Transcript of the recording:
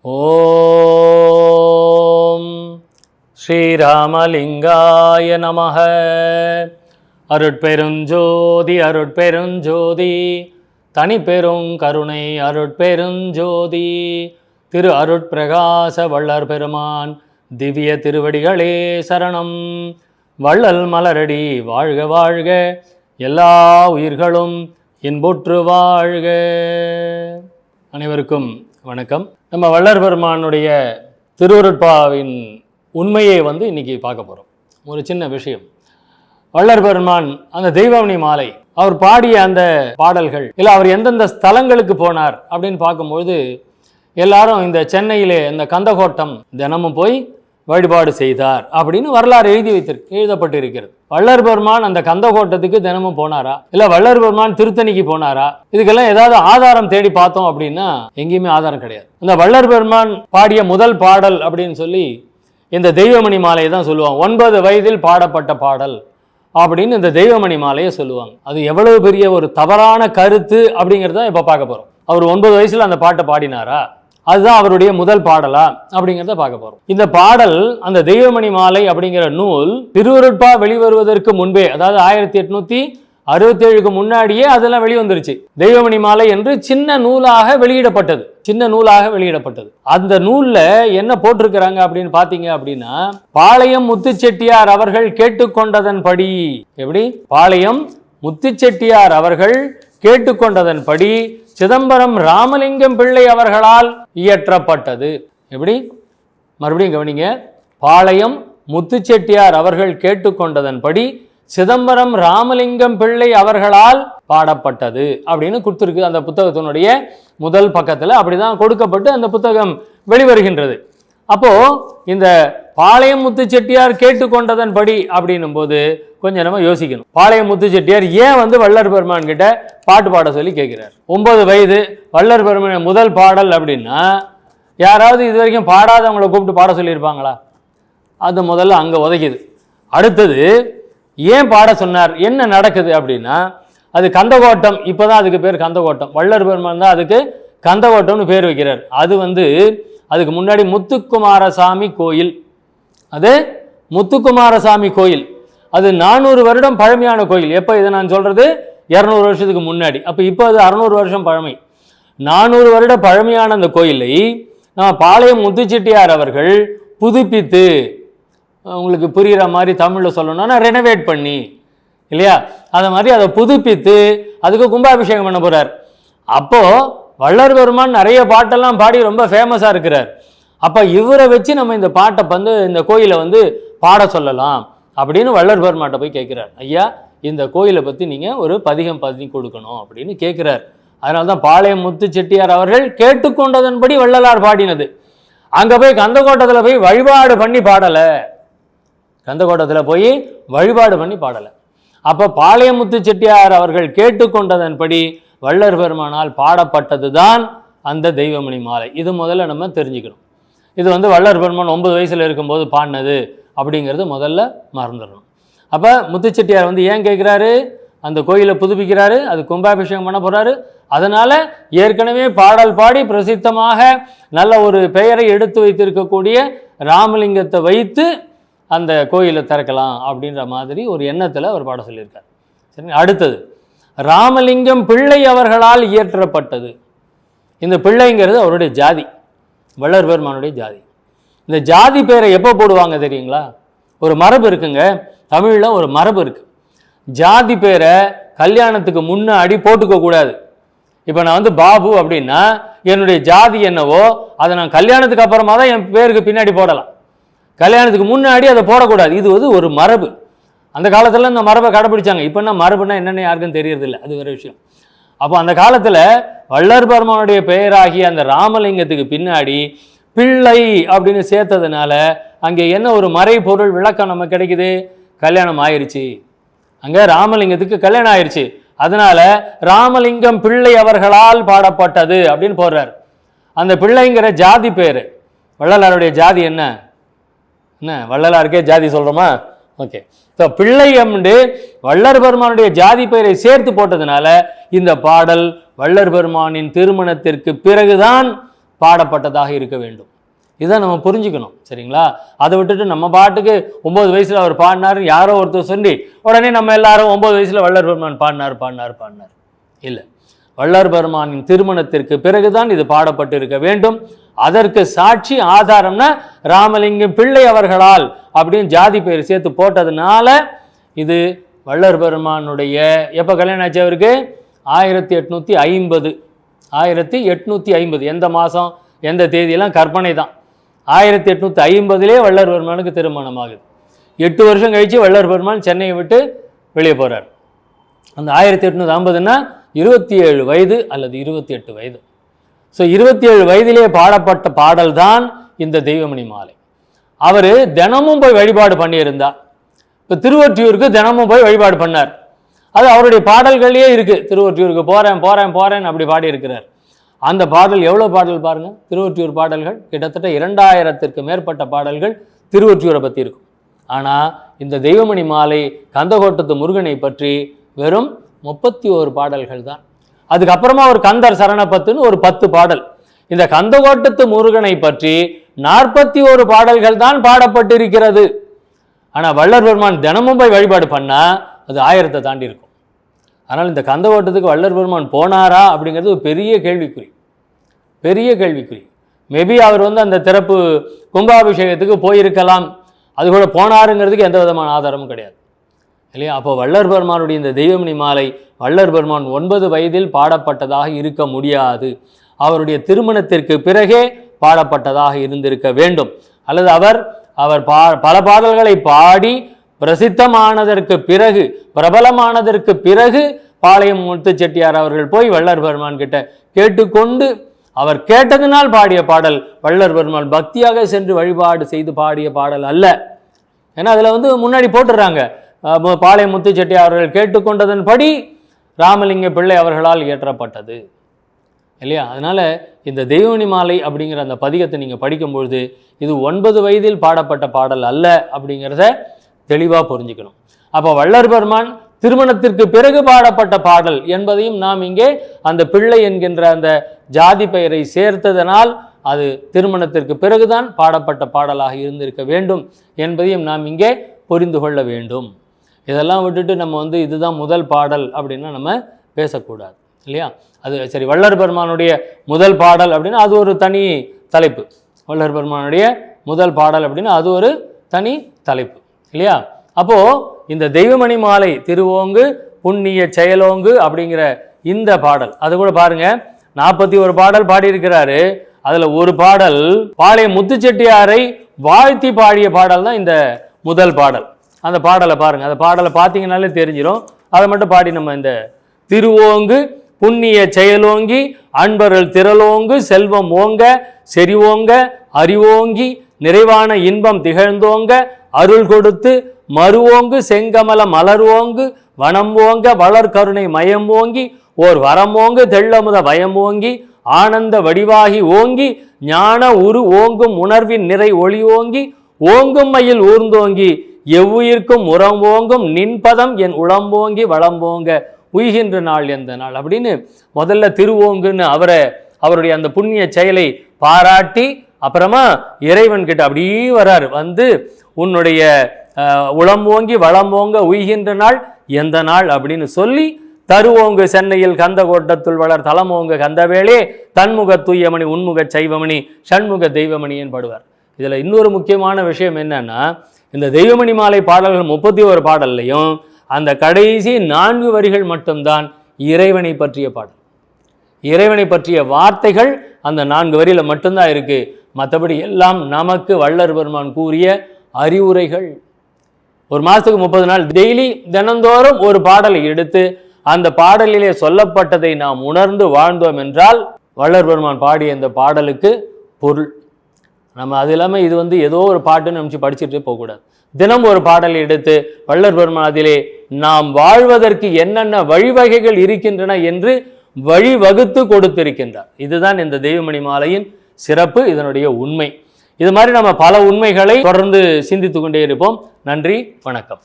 ஓம் ஸ்ரீராமலிங்காய நமக. அருட்பெருஞ்சோதி அருட்பெருஞ்சோதி தனிப்பெரும் கருணை அருட்பெருஞ்சோதி திரு அருட்பிரகாச வள்ளர் பெருமான் திவ்ய திருவடிகளே சரணம். வள்ளல் மலரடி வாழ்க வாழ்க எல்லா உயிர்களும் இன்புற்று வாழ்க. அனைவருக்கும் வணக்கம். நம்ம வள்ளர் பெருமானுடைய திருவருட்பாவின் உண்மையை வந்து இன்றைக்கி பார்க்க போகிறோம் ஒரு சின்ன விஷயம். வள்ளர் பெருமான் அந்த தெய்வமணி மாலை அவர் பாடிய அந்த பாடல்கள் இல்லை அவர் எந்தெந்த ஸ்தலங்களுக்கு போனார் அப்படின்னு பார்க்கும்பொழுது எல்லாரும் இந்த சென்னையிலே இந்த கந்தகோட்டம் தினமும் போய் வழிபாடு செய்தார் அப்படின்னு வரலாறு எழுதி வைத்திருக்கு எழுதப்பட்டு இருக்கிறது வள்ளர் பெருமான் அந்த கந்தகோட்டத்துக்கு தினமும் போனாரா? இல்ல வள்ளர் பெருமான் திருத்தணிக்கு போனாரா? இதுக்கெல்லாம் ஏதாவது ஆதாரம் தேடி பார்த்தோம் அப்படின்னா எங்கேயுமே ஆதாரம் கிடையாது. இந்த வள்ளர் பெருமான் பாடிய முதல் பாடல் அப்படின்னு சொல்லி இந்த தெய்வமணி மாலையை தான் சொல்லுவாங்க. ஒன்பது வயதில் பாடப்பட்ட பாடல் அப்படின்னு இந்த தெய்வமணி மாலையை சொல்லுவாங்க. அது எவ்வளவு பெரிய ஒரு தவறான கருத்து அப்படிங்கிறத இப்போ பார்க்க போகிறோம் அவர் ஒன்பது வயசில் அந்த பாட்டை பாடினாரா? அதுதான் அவருடைய முதல் பாடலா அப்படிங்கிறத பார்க்க போறோம். இந்த பாடல் அந்த தெய்வமணி மாலை அப்படிங்கிற நூல் திருவருட்பா வெளிவருவதற்கு முன்பே அதாவது ஆயிரத்தி எட்நூத்தி அறுபத்தேழுக்கு முன்னாடியே அதெல்லாம் வெளிவந்துருச்சு. தெய்வமணி மாலை என்று சின்ன நூலாக வெளியிடப்பட்டது. சின்ன நூலாக வெளியிடப்பட்டது. அந்த நூலில் என்ன போட்டிருக்கிறாங்க அப்படின்னு பார்த்தீங்க அப்படின்னா பாளையம் முத்துச்செட்டியார் அவர்கள் கேட்டுக்கொண்டதன்படி எப்படி? பாளையம் முத்துச்செட்டியார் அவர்கள் கேட்டுக்கொண்டதன்படி சிதம்பரம் ராமலிங்கம் பிள்ளை அவர்களால் இயற்றப்பட்டது. எப்படி? மறுபடியும் கவனிங்க. பாளையம் முத்துச்செட்டியார் அவர்கள் கேட்டுக்கொண்டதன்படி சிதம்பரம் ராமலிங்கம் பிள்ளை அவர்களால் பாடப்பட்டது அப்படின்னு கொடுத்துருக்கு அந்த புத்தகத்தினுடைய முதல் பக்கத்தில். அப்படிதான் கொடுக்கப்பட்டு அந்த புத்தகம் வெளிவருகின்றது. அப்போ இந்த பாளையம் முத்து செட்டியார் கேட்டுக்கொண்டதன்படி அப்படின்னும் போது கொஞ்சம் நம்ம யோசிக்கணும். பாளையம் முத்து செட்டியார் ஏன் வந்து வள்ளர் பெருமான் கிட்ட பாட்டு பாட சொல்லி கேட்கிறார்? ஒன்பது வயது வள்ளர் பெருமான் முதல் பாடல் அப்படின்னா யாராவது இது வரைக்கும் பாடாதவங்களை கூப்பிட்டு பாட சொல்லியிருப்பாங்களா? அது முதல்ல அங்கே உதைக்குது. அடுத்தது ஏன் பாட சொன்னார்? என்ன நடக்குது அப்படின்னா அது கந்தகோட்டம் இப்போதான் அதுக்கு பேர் கந்தகோட்டம். வள்ளர் பெருமான் தான் அதுக்கு கந்தகோட்டம்னு பேர் வைக்கிறார். அது வந்து அதுக்கு முன்னாடி முத்துக்குமாரசாமி கோயில். அது முத்துக்குமாரசாமி கோயில். அது நானூறு வருடம் பழமையான கோயில். எப்போ இதை நான் சொல்கிறது இரநூறு வருஷத்துக்கு முன்னாடி. அப்போ இப்போ அது அறநூறு வருஷம் பழமை. நானூறு வருட பழமையான அந்த கோயிலை நம்ம பாளையம் முத்துச்செட்டியார் அவர்கள் புதுப்பித்து உங்களுக்கு புரிகிற மாதிரி தமிழில் சொல்லணும்னா ரெனோவேட் பண்ணி இல்லையா? அதை மாதிரி அதை புதுப்பித்து அதுக்கு கும்பாபிஷேகம் பண்ண போகிறார் அப்போது வள்ளர் பெருமான் நிறைய பாட்டெல்லாம் பாடி ரொம்ப ஃபேமஸாக இருக்கிறார். அப்போ இவரை வச்சு நம்ம இந்த பாட்டை வந்து இந்த கோயிலை வந்து பாட சொல்லலாம் அப்படின்னு வள்ளர் பெருமாட்டை போய் கேட்குறார். ஐயா இந்த கோயிலை பற்றி நீங்கள் ஒரு பதிகம் பதினி கொடுக்கணும் அப்படின்னு கேட்குறார். அதனால தான் பாளையம் முத்து செட்டியார் அவர்கள் கேட்டுக்கொண்டதன்படி வள்ளலார் பாடினது. அங்கே போய் கந்தக்கோட்டத்தில் போய் வழிபாடு பண்ணி பாடலை. கந்தக்கோட்டத்தில் போய் வழிபாடு பண்ணி பாடலை. அப்போ பாளையமுத்து செட்டியார் அவர்கள் கேட்டுக்கொண்டதன்படி வள்ளர் பெருமானால் பாடப்பட்டது தான் அந்த தெய்வமணி மாலை. இது முதல்ல நம்ம தெரிஞ்சுக்கணும். இது வந்து வள்ளர் பெருமான் ஒன்பது வயசில் இருக்கும்போது பாடினது அப்படிங்கிறது முதல்ல மறந்துடணும். அப்போ முத்துச்செட்டியார் வந்து ஏன் கேட்குறாரு? அந்த கோயிலை புதுப்பிக்கிறாரு அது கும்பாபிஷேகம் பண்ண போகிறாரு அதனால் ஏற்கனவே பாடல் பாடி பிரசித்தமாக நல்ல ஒரு பெயரை எடுத்து வைத்திருக்கக்கூடிய ராமலிங்கத்தை வைத்து அந்த கோயிலை திறக்கலாம் அப்படின்ற மாதிரி ஒரு எண்ணத்தில் அவர் பாட சொல்லியிருக்கார். சரி அடுத்தது. ராமலிங்கம் பிள்ளை அவர்களால் இயற்றப்பட்டது. இந்த பிள்ளைங்கிறது அவருடைய ஜாதி வள்ளர் பெருமானுடைய ஜாதி. இந்த ஜாதி பேரை எப்போ போடுவாங்க தெரியுங்களா? ஒரு மரபு இருக்குங்க. தமிழில் ஒரு மரபு இருக்குது ஜாதி பேரை கல்யாணத்துக்கு முன்னாடி போட்டுக்க கூடாது. இப்போ நான் வந்து பாபு அப்படின்னா என்னுடைய ஜாதி என்னவோ அதை நான் கல்யாணத்துக்கு அப்புறமா தான் என் பேருக்கு பின்னாடி போடலாம். கல்யாணத்துக்கு முன்னாடி அதை போடக்கூடாது. இது வந்து ஒரு மரபு. அந்த காலத்தில் இந்த மரபை கடைப்பிடிச்சாங்க இப்போ என்ன மரபுனா என்னென்னு யாருக்கும் தெரியறதில்ல. அது வேறு விஷயம். அப்போ அந்த காலத்தில் வள்ளர் பெருமானுடைய பெயராகிய அந்த ராமலிங்கத்துக்கு பின்னாடி பிள்ளை அப்படின்னு சேர்த்ததுனால அங்கே என்ன ஒரு மறைபொருள் விளக்கம் நமக்கு கிடைக்குது? கல்யாணம் ஆயிருச்சு. அங்கே ராமலிங்கத்துக்கு கல்யாணம் ஆயிருச்சு. அதனால ராமலிங்கம் பிள்ளை அவர்களால் பாடப்பட்டது அப்படின்னு போடுறார். அந்த பிள்ளைங்கிற ஜாதி பேர். வள்ளலாருடைய ஜாதி என்ன? என்ன? வள்ளலாருக்கே ஜாதி சொல்கிறோமா ஓகே ஸோ பிள்ளை என்று வள்ளர் பெருமானுடைய ஜாதி பெயரை சேர்த்து போட்டதுனால இந்த பாடல் வள்ளர் பெருமானின் திருமணத்திற்கு பிறகுதான் பாடப்பட்டதாக இருக்க வேண்டும். இதை நம்ம புரிஞ்சுக்கணும் சரிங்களா? அதை விட்டுட்டு நம்ம பாட்டுக்கு ஒம்பது வயசில் அவர் பாடினார் யாரோ ஒருத்தர் சொல்லி உடனே நம்ம எல்லாரும் ஒம்பது வயசில் வள்ளர் பெருமான் பாடினார் பாடினார் பாடினார். இல்லை. வள்ளர் பெருமானின் திருமணத்திற்கு பிறகுதான் இது பாடப்பட்டு இருக்க வேண்டும். அதற்கு சாட்சி ஆதாரம்னா ராமலிங்கம் பிள்ளை அவர்களால் அப்படின்னு ஜாதி பெயர் சேர்த்து போட்டதுனால இது வள்ளர் பெருமானுடைய எப்போ கல்யாணம் ஆச்சு அவருக்கு? ஆயிரத்தி எட்நூற்றி ஐம்பது. ஆயிரத்தி எட்நூற்றி ஐம்பது. எந்த மாதம் எந்த தேதியெல்லாம்? கற்பனை தான். ஆயிரத்தி எட்நூற்றி ஐம்பதுலேயே வள்ளர் பெருமானுக்கு திருமணம் ஆகுது. எட்டு வருஷம் கழித்து வள்ளர் பெருமான் சென்னையை விட்டு வெளியே போகிறார் அந்த ஆயிரத்தி எட்நூற்றி ஐம்பதுன்னா இருபத்தி ஏழு வயது அல்லது இருபத்தி எட்டு வயது. ஸோ இருபத்தி ஏழு வயதிலே பாடப்பட்ட பாடல் தான் இந்த தெய்வமணி மாலை. அவர் தினமும் போய் வழிபாடு பண்ணியிருந்தா இப்போ திருவொற்றியூருக்கு தினமும் போய் வழிபாடு பண்ணார். அது அவருடைய பாடல்கள்லேயே இருக்குது திருவொற்றியூருக்கு போகிறேன் போகிறேன் போகிறேன் அப்படி பாடியிருக்கிறார். அந்த பாடல் எவ்வளோ பாடல் பாருங்கள் திருவொற்றியூர் பாடல்கள் கிட்டத்தட்ட இரண்டாயிரத்திற்கு மேற்பட்ட பாடல்கள் திருவொற்றியூரை பற்றி இருக்கும். ஆனால் இந்த தெய்வமணி மாலை கந்தகோட்டத்து முருகனை பற்றி வெறும் முப்பத்தி ஓரு பாடல்கள் தான். அதுக்கப்புறமா ஒரு கந்தர் சரணப்பத்துன்னு ஒரு பத்து பாடல். இந்த கந்தகோட்டத்து முருகனை பற்றி நாற்பத்தி ஒரு பாடல்கள் தான் பாடப்பட்டிருக்கிறது. ஆனால் வள்ளல் பெருமான் தினமும் போய் வழிபாடு பண்ணால் அது ஆயிரத்தை தாண்டி இருக்கும். ஆனால் இந்த ஓட்டத்துக்கு வள்ளல் பெருமான் போனாரா அப்படிங்கிறது ஒரு பெரிய கேள்விக்குறி. பெரிய கேள்விக்குறி. மேபி அவர் வந்து அந்த திறப்பு கும்பாபிஷேகத்துக்கு போயிருக்கலாம். அது கூட போனாருங்கிறதுக்கு எந்த விதமான ஆதாரமும் கிடையாது. இல்லையா? அப்போ வள்ளர் பெருமானுடைய இந்த தெய்வமணி மாலை வள்ளர் பெருமான் ஒன்பது வயதில் பாடப்பட்டதாக இருக்க முடியாது. அவருடைய திருமணத்திற்கு பிறகே பாடப்பட்டதாக இருந்திருக்க வேண்டும். அல்லது அவர் அவர் பா பல பாடல்களை பாடி பிரசித்தமானதற்கு பிறகு பிரபலமானதற்கு பிறகு பாளையம் முத்து செட்டியார் அவர்கள் போய் வள்ளர் பெருமான் கிட்ட கேட்டுக்கொண்டு அவர் கேட்டதினால் பாடிய பாடல் வள்ளர் பெருமான் பக்தியாக சென்று வழிபாடு செய்து பாடிய பாடல் அல்ல. ஏன்னா அதில் வந்து முன்னாடி போட்டுடுறாங்க பாளையம் முத்து செட்டியார் அவர்கள் கேட்டுக்கொண்டதன்படி ராமலிங்க பிள்ளை அவர்களால் இயற்றப்பட்டது. இல்லையா? அதனால் இந்த தெய்வனி மாலை அப்படிங்கிற அந்த பதிகத்தை நீங்கள் படிக்கும்பொழுது இது ஒன்பது வயதில் பாடப்பட்ட பாடல் அல்ல அப்படிங்கிறத தெளிவாக புரிஞ்சுக்கணும். அப்போ வள்ளர் பெருமான் திருமணத்திற்கு பிறகு பாடப்பட்ட பாடல் என்பதையும் நாம் இங்கே அந்த பிள்ளை என்கின்ற அந்த ஜாதி பெயரை சேர்த்ததனால் அது திருமணத்திற்கு பிறகுதான் பாடப்பட்ட பாடலாக இருந்திருக்க வேண்டும் என்பதையும் நாம் இங்கே புரிந்து கொள்ள வேண்டும். இதெல்லாம் விட்டுட்டு நம்ம வந்து இதுதான் முதல் பாடல் அப்படின்னா நம்ம பேசக்கூடாது. இல்லையா? அது சரி வள்ளர் பெருமானுடைய முதல் பாடல் அப்படின்னா அது ஒரு தனி தலைப்பு. வள்ளர் பெருமானுடைய முதல் பாடல் அப்படின்னா அது ஒரு தனி தலைப்பு இல்லையா? அப்போது இந்த தெய்வமணி மாலை திருவோங்கு புண்ணிய செயலோங்கு அப்படிங்கிற இந்த பாடல் அது கூட பாருங்கள் நாற்பத்தி ஒரு பாடல் பாடியிருக்கிறாரு. அதில் ஒரு பாடல் பாளைய முத்துச்செட்டியாரை வாழ்த்தி பாடிய பாடல் தான் இந்த முதல் பாடல். அந்த பாடலை பாருங்கள் அந்த பாடலை பார்த்தீங்கன்னாலே தெரிஞ்சிடும் அதை மட்டும் பாடி நம்ம இந்த திருவோங்கு புண்ணிய செயலோங்கி அன்பர்கள் திரளோங்கு செல்வம் ஓங்க செறிவோங்க அறிவோங்கி நிறைவான இன்பம் திகழ்ந்தோங்க அருள் கொடுத்து மறுவோங்கு செங்கமல மலர்வோங்கு வனம் ஓங்க வளர் கருணை மயம் ஓங்கி ஓர் வரம் ஓங்கு தெள்ளமுத பயம் ஓங்கி ஆனந்த வடிவாகி ஓங்கி ஞான உரு ஓங்கும் உணர்வின் நிறை ஒளி ஓங்கி ஓங்கும் மயில் ஊர்ந்தோங்கி எவ்வுயிர்க்கும் உரம் ஓங்கும் நின்பதம் என் உளம்போங்கி வளம்போங்க உய்கின்ற நாள் எந்த நாள் அப்படின்னு முதல்ல திருவோங்குன்னு அவரை அவருடைய அந்த புண்ணிய செயலை பாராட்டி அப்புறமா இறைவன் கிட்ட அப்படியே வரார். வந்து உன்னுடைய உளம் ஓங்கி வளம் ஓங்க உய்கின்ற நாள் எந்த நாள் அப்படின்னு சொல்லி தருவோங்கு சென்னையில் கந்த கோட்டத்துள் வளர் தலமோங்க கந்தவேளே தன்முக தூயமணி உன்முக சைவமணி ஷண்முக தெய்வமணி என்படுவார். இதில் இன்னொரு முக்கியமான விஷயம் என்னன்னா இந்த தெய்வமணி மாலை பாடல்கள் முப்பத்தி ஒரு பாடல்லையும் அந்த கடைசி நான்கு வரிகள் மட்டும்தான் இறைவனை பற்றிய பாடல். இறைவனை பற்றிய வார்த்தைகள் அந்த நான்கு வரியில் மட்டும்தான் இருக்குது மற்றபடி எல்லாம் நமக்கு வள்ளர் பெருமான் கூறிய அறிவுரைகள். ஒரு மாதத்துக்கு முப்பது நாள் டெய்லி தினந்தோறும் ஒரு பாடலை எடுத்து அந்த பாடலிலே சொல்லப்பட்டதை நாம் உணர்ந்து வாழ்ந்தோம் என்றால் வள்ளர் பெருமான் பாடிய இந்த பாடலுக்கு பொருள். நம்ம அது இல்லாமல் இது வந்து ஏதோ ஒரு பாட்டுன்னு நினச்சி படிச்சுட்டு போகக்கூடாது. தினம் ஒரு பாடலை எடுத்து வள்ளர் பெருமான் அதிலே நாம் வாழ்வதற்கு என்னென்ன வழிவகைகள் இருக்கின்றன என்று வழிவகுத்து கொடுத்திருக்கின்றார். இதுதான் இந்த தெய்வமணி மாலையின் சிறப்பு இதனுடைய உண்மை. இது மாதிரி நம்ம பல உண்மைகளை தொடர்ந்து சிந்தித்து கொண்டே இருப்போம். நன்றி வணக்கம்.